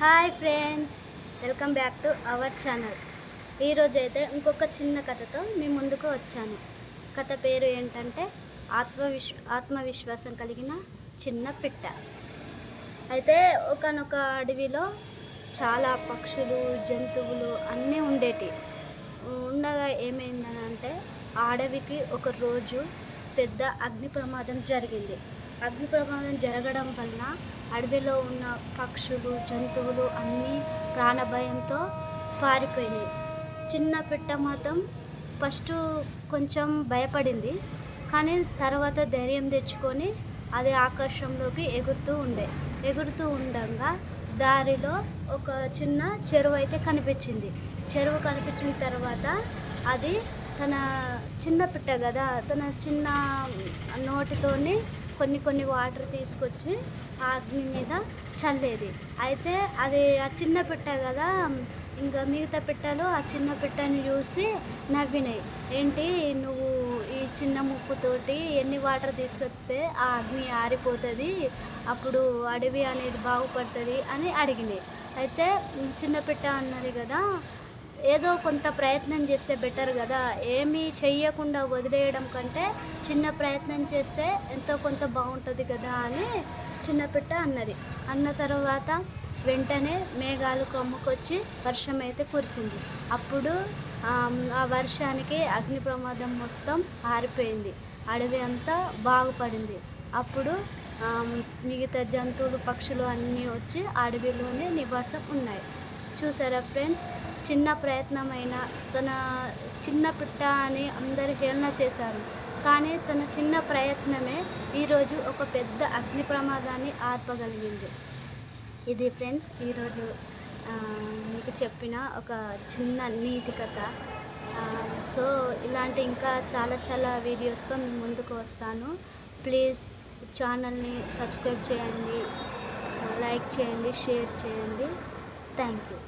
Hi friends welcome back to our channel. ఈరోజు అయితే ఇంకొక చిన్న కథతో మీ ముందుకు వచ్చాను. కథ పేరు ఏంటంటే ఆత్మవిశ్వ ఆత్మవిశ్వాసం కలిగిన చిన్న పిట్ట. అయితే ఒకనొక అడవిలో చాలా పక్షులు జంతువులు అన్నీ ఉండేటి. ఉండగా ఏమైందని అంటే ఆ అడవికి ఒక రోజు పెద్ద అగ్ని ప్రమాదం జరిగింది. అగ్ని ప్రమాదం జరగడం వలన అడవిలో ఉన్న పక్షులు జంతువులు అన్నీ ప్రాణభయంతో పారిపోయినాయి. చిన్న పిట్ట మాత్రం ఫస్ట్ కొంచెం భయపడింది. కానీ తర్వాత ధైర్యం తెచ్చుకొని అది ఆకాశంలోకి ఎగురుతూ ఉండే ఎగురుతూ ఉండగా దారిలో ఒక చిన్న చెరువు అయితే కనిపించింది. చెరువు కనిపించిన తర్వాత అది తన చిన్న పిట్ట కదా తన చిన్న నోటితోని కొన్ని కొన్ని వాటర్ తీసుకొచ్చి ఆ అగ్ని మీద చల్లేది. అయితే అది ఆ చిన్న పిట్ట కదా ఇంకా మిగతా పిట్టలు ఆ చిన్న పిట్టని చూసి నవ్వినాయి. ఏంటి నువ్వు ఈ చిన్న ముక్కుతోటి ఎన్ని వాటర్ తీసుకొస్తే ఆ అగ్ని ఆరిపోతుంది అప్పుడు అడవి అనేది బాగుపడుతుంది అని అడిగినాయి. అయితే చిన్న పిట్ట అన్నది కదా ఏదో కొంత ప్రయత్నం చేస్తే బెటర్ కదా. ఏమీ చెయ్యకుండా వదిలేయడం కంటే చిన్న ప్రయత్నం చేస్తే ఎంతో కొంత బాగుంటుంది కదా అని చిన్నపిట్ట అన్నది. అన్న తర్వాత వెంటనే మేఘాలు కమ్ముకొచ్చి వర్షం అయితే కురిసింది. అప్పుడు ఆ వర్షానికి అగ్ని ప్రమాదం మొత్తం ఆరిపోయింది. అడవి అంతా బాగుపడింది. అప్పుడు మిగతా జంతువులు పక్షులు అన్నీ వచ్చి అడవిలోనే నివాసం ఉన్నాయి. చూసారా ఫ్రెండ్స్? చిన్న ప్రయత్నమైన తన చిన్న పిట్ట అని అందరు హేళన చేశారు. కానీ తన చిన్న ప్రయత్నమే ఈరోజు ఒక పెద్ద అగ్ని ప్రమాదాన్ని ఆర్పగలిగింది. ఇది ఫ్రెండ్స్ ఈరోజు మీకు చెప్పిన ఒక చిన్న నీతి కథ. సో ఇలాంటి ఇంకా చాలా చాలా వీడియోస్తో మీ ముందుకు వస్తాను. ప్లీజ్ ఛానల్ని సబ్స్క్రైబ్ చేయండి లైక్ చేయండి షేర్ చేయండి. Thank you